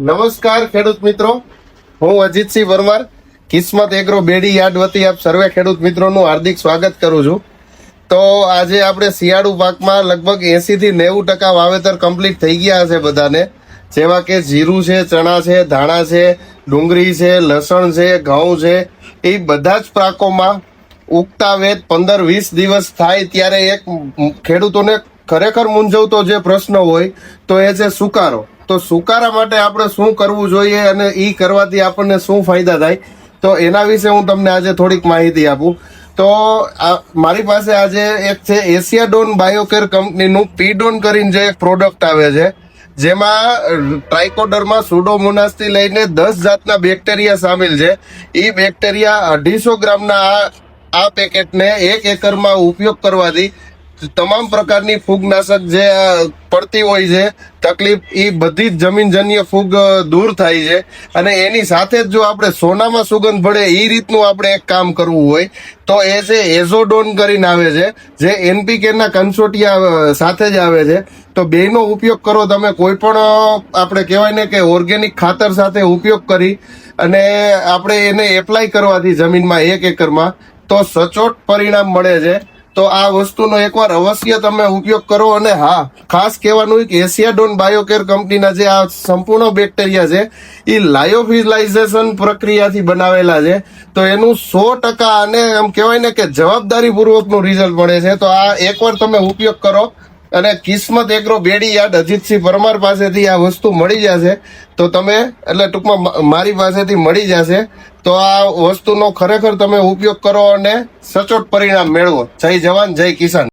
નમસ્કાર ખેડૂત મિત્રો. હું અજીતસિંહ વર્માર કિસ્મત એગ્રો બેડી યાર્ડ વતી આપ સર્વે ખેડૂત મિત્રોનું હાર્દિક સ્વાગત કરું છું. તો આજે આપણે શિયાળુ પાકમાં લગભગ એસી થી નેવું ટકા વાવેતર કમ્પ્લીટ થઈ ગયા હશે બધાને. જેવા કે જીરું છે, ચણા છે, ધાણા છે, ડુંગળી છે, લસણ છે, ઘઉં છે. એ બધા જ પાકોમાં ઉગતા વેત પંદર વીસ દિવસ થાય ત્યારે એક ખેડૂતોને ખરેખર મૂંઝવતો જે પ્રશ્ન હોય તો એ છે સુકારો. તો સુકારા માટે આપણે શું કરવું જોઈએ અને એ કરવાથી આપણને શું ફાયદા થાય? તો એના વિશે હું તમને આજે થોડીક માહિતી આપું. તો મારી પાસે આજે એક છે એશિયાડોન બાયોકેર કંપનીનું પીડોન કરીને જે એક પ્રોડક્ટ આવે છે, જેમાં ટ્રાઇકોડરમાં સુડોમોનાસથી લઈને દસ જાતના બેક્ટેરિયા સામેલ છે. એ બેક્ટેરિયા અઢીસો ગ્રામના આ આ પેકેટને એક એકરમાં ઉપયોગ કરવાથી તમામ પ્રકારની ફૂગનાશક જે પડતી હોય છે, તકલીફ એ બધી જ જમીનજન્ય ફૂગ દૂર થાય છે. અને એની સાથે જ જો આપણે સોનામાં સુગંધ ભળે એ રીતનું આપણે એક કામ કરવું હોય, તો એ છે એઝોડોન કરીને આવે છે, જે એનપીકેના કન્સોટિયા સાથે જ આવે છે. તો બેનો ઉપયોગ કરો તમે કોઈ પણ આપણે કહેવાય ને કે ઓર્ગેનિક ખાતર સાથે ઉપયોગ કરી, અને આપણે એને એપ્લાય કરવાથી જમીનમાં એક એકરમાં, તો સચોટ પરિણામ મળે છે. તો આ વસ્તુનો એકવાર અવશ્ય તમે ઉપયોગ કરો અને હા, ખાસ કહેવાનું કે એશિયાડોન બાયોકેર કંપનીના જે આ સંપૂર્ણ બેક્ટેરિયા છે એ લાયોફિલાઇઝેશન પ્રક્રિયાથી બનાવેલા છે. તો એનું સો ટકા અને એમ કહેવાય ને કે જવાબદારી પૂર્વકનું રિઝલ્ટ મળે છે. તો આ એકવાર તમે ઉપયોગ કરો. અને કિસ્મત એગ્રો બેડી યાર્ડ અજીતસિંહ પરમાર પાસેથી આ વસ્તુ મળી જશે. તો તમે, એટલે ટૂંકમાં મારી પાસેથી મળી જશે. તો આ વસ્તુનો ખરેખર તમે ઉપયોગ કરો અને સચોટ પરિણામ મેળવો. જય જવાન, જય કિસાન.